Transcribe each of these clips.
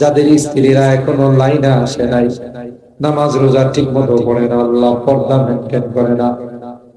যাদের স্ত্রীরা এখনো লাইনে আসে নাই নামাজ রোজা ঠিক মতো করে না আল্লাহ পর্দা মেনটেন করে না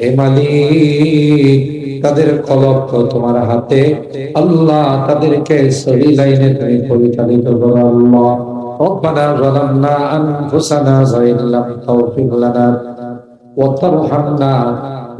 এ মালিক তাদের কলব তো তোমার হাতে আল্লাহ তাদেরকে সহি লাইনে তুমি পরিচালিত করো আল্লাহ ربنا ظلمنا أنفسنا وإن لم تغفر لنا وترحمنا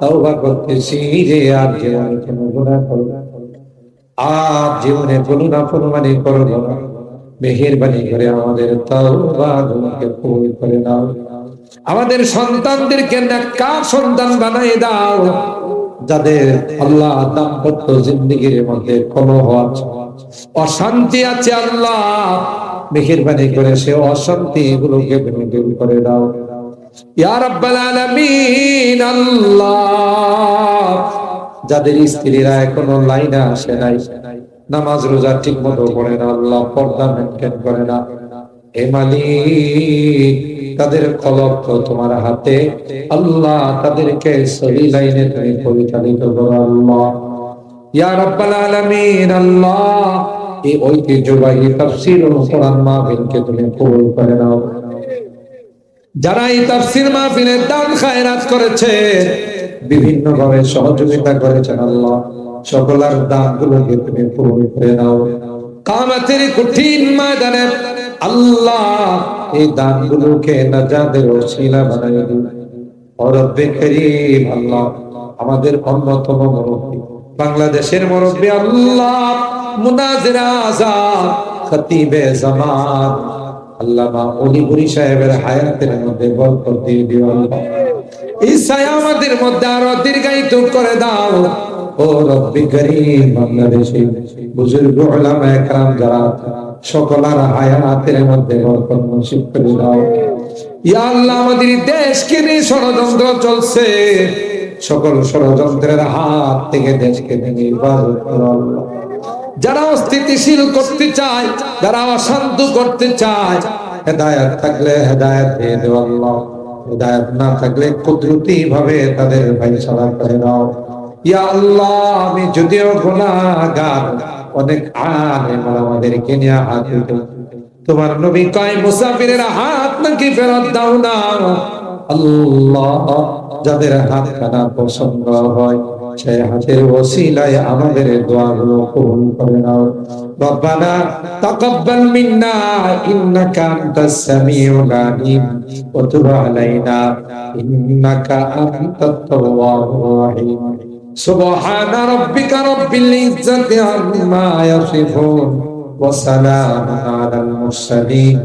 তওবা করতেছি আর জীবনে কোনো গুনাহ করব আর জীবনে কোনো না কোনো মানে করব মেহেরবানি করে আমাদের তওবা গুলোকে কবুল করে দাও আমাদের সন্তানদেরকে নেককার সন্তান বানিয়ে দাও। যাদের আল্লাহ দাম্পত্য জিন্দগির মধ্যে কলহ আছে অশান্তি আছে আল্লাহ, মেহেরবানি করে সে অশান্তি এগুলোকে দূর করে দাও। যাদের স্ত্রীরা এখনও লাইনে আসে নাই, নামাজ রোজা ঠিক মতো করে না, আল্লাহ পর্দা মেনটেন করে না। হে মালিক, তাদের কলব তোমার হাতে। আল্লাহ, তাদেরকে সহি লাইনে তুমি পরিচালিত করো, আল্লাহ। ঐতিহ্যবাহী তাফসীর ও কোরআন মাহফিলকে তুমি কবুল করে নাও। যারা এই তাফসীর মাহফিলের দান খায়রাত করেছে, বিভিন্ন ভাবে সহযোগিতা করেছেন আল্লাহ। সকলের দানগুলোকে তুমি পূরণ করে নাও। কামাতের কঠিন ময়দানে আল্লাহ এই দানগুলোকে নাজাদের ওসিলা বানাই দিন। ও রব্বে করিম আল্লাহ, আমাদের অন্যতম মুরব্বী। বাংলাদেশের মুরব্বী আল্লাহ, মুনাজির আজাদ, খতিবে জামান। আল্লামা অলিপুরি সাহেবের হায়াতের মধ্যে বরকত দিয়ে দিও আল্লাহ। মধ্যে আরও দীর্ঘায়িত করে দাও। ও রব্বি করিম বাংলাদেশে বুজুর্গ একরাম যারা সকলার হায়াতের মধ্যে বরকত নসিব করে দাও। ইয়া আল্লাহ, আমাদের দেশকে নিয়ে ষড়যন্ত্র চলছে। সকল ষড়যন্ত্রের হাত থেকে দেশকে হেফাজত করো আল্লাহ। যারা অস্থিতিশীল করতে চায়, যারা অশান্ত করতে চায়, হেদায়াত থাকলে হেদায়াত দিয়ে দেও আল্লাহ। হেদায়াত না থাকলে কুদরতি ভাবে তাদের ভাই সারা করে দাও। ইয়া আল্লাহ, আমি যদিও গুনাহগার, অনেক আলেম আমাদেরকে নিয়ে হাত তোমার নবী কয়, মুসাফিরের হাত নাকি ফেরত দাও না। আল্লাহ, যাদের হাত কানা পছন্দ হয় সেই হাতের ওসিলায় আমাদের দোয়াগুলো কবুল করে নাও ربنا تقبل منا إنك أنت السميع العليم وتب علينا إنك أنت التواب الرحيم سبحان ربك رب العزة عما يصفون وسلام على المرسلين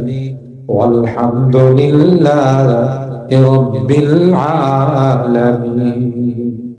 والحمد لله رب العالمين